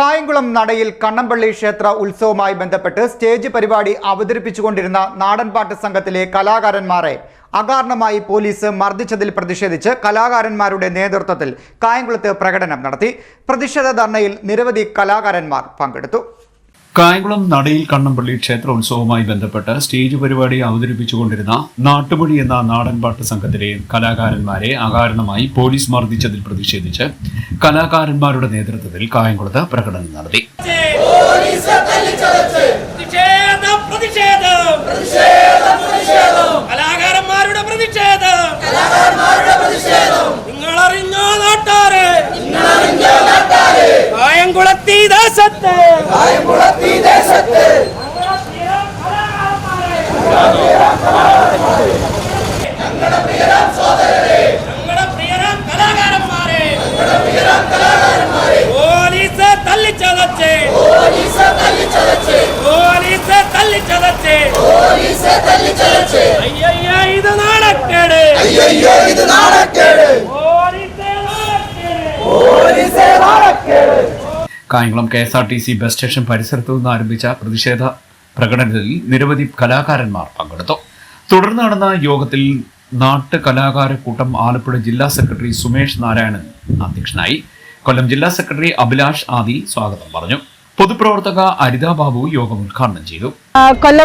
കായംകുളം നടയിൽ കണ്ണമ്പള്ളി ക്ഷേത്ര ഉത്സവവുമായി ബന്ധപ്പെട്ട് സ്റ്റേജ് പരിപാടി അവതരിപ്പിച്ചുകൊണ്ടിരുന്ന നാടൻപാട്ട് സംഘത്തിലെ കലാകാരന്മാരെ അകാരണമായി പോലീസ് മർദ്ദിച്ചതിൽ പ്രതിഷേധിച്ച് കലാകാരന്മാരുടെ നേതൃത്വത്തിൽ കായംകുളത്ത് പ്രകടനം നടത്തി. പ്രതിഷേധ ധർണയിൽ നിരവധി കലാകാരന്മാർ പങ്കെടുത്തു. കായംകുളം നടയിൽ കണ്ണമ്പള്ളി ക്ഷേത്രോത്സവവുമായി ബന്ധപ്പെട്ട് സ്റ്റേജ് പരിപാടി അവതരിപ്പിച്ചുകൊണ്ടിരുന്ന നാട്ടുമൊഴി എന്ന നാടൻപാട്ട് സംഘത്തിലെ കലാകാരന്മാരെ അകാരണമായി പോലീസ് മർദ്ദിച്ചതിൽ പ്രതിഷേധിച്ച് കലാകാരന്മാരുടെ നേതൃത്വത്തിൽ കായംകുളത്ത് പ്രകടനം നടത്തി. കായംകുളത്തി ദേശത്ത് ഞങ്ങളുടെ പ്രിയരാം കലാകാരന്മാരെ പോലീസ് തല്ലിച്ചതച്ച് പോലീസ് തല്ലിച്ചതച്ച് അയ്യയ്യ ഇത് നാണക്കേട്. പോലീസ് നാണക്കേട്. Kayamkulam K S R T C bus station പരിസരത്തു നിന്ന് ആരംഭിച്ച പ്രതിഷേധ പ്രകടനത്തിൽ നിരവധി കലാകാരന്മാർ പങ്കെടുത്തു. തുടർന്ന് നടന്ന യോഗത്തിൽ നാട്ട് കലാകാര കൂട്ടം ആലപ്പുഴ ജില്ലാ സെക്രട്ടറി സുമേഷ് നാരായണൻ അധ്യക്ഷനായി. കൊല്ലം ജില്ലാ സെക്രട്ടറി അഭിലാഷ് ആദി സ്വാഗതം പറഞ്ഞു. പൊതുപ്രവർത്തക അരിതാ ബാബു യോഗം ഉദ്ഘാടനം ചെയ്തു. കൊല്ലം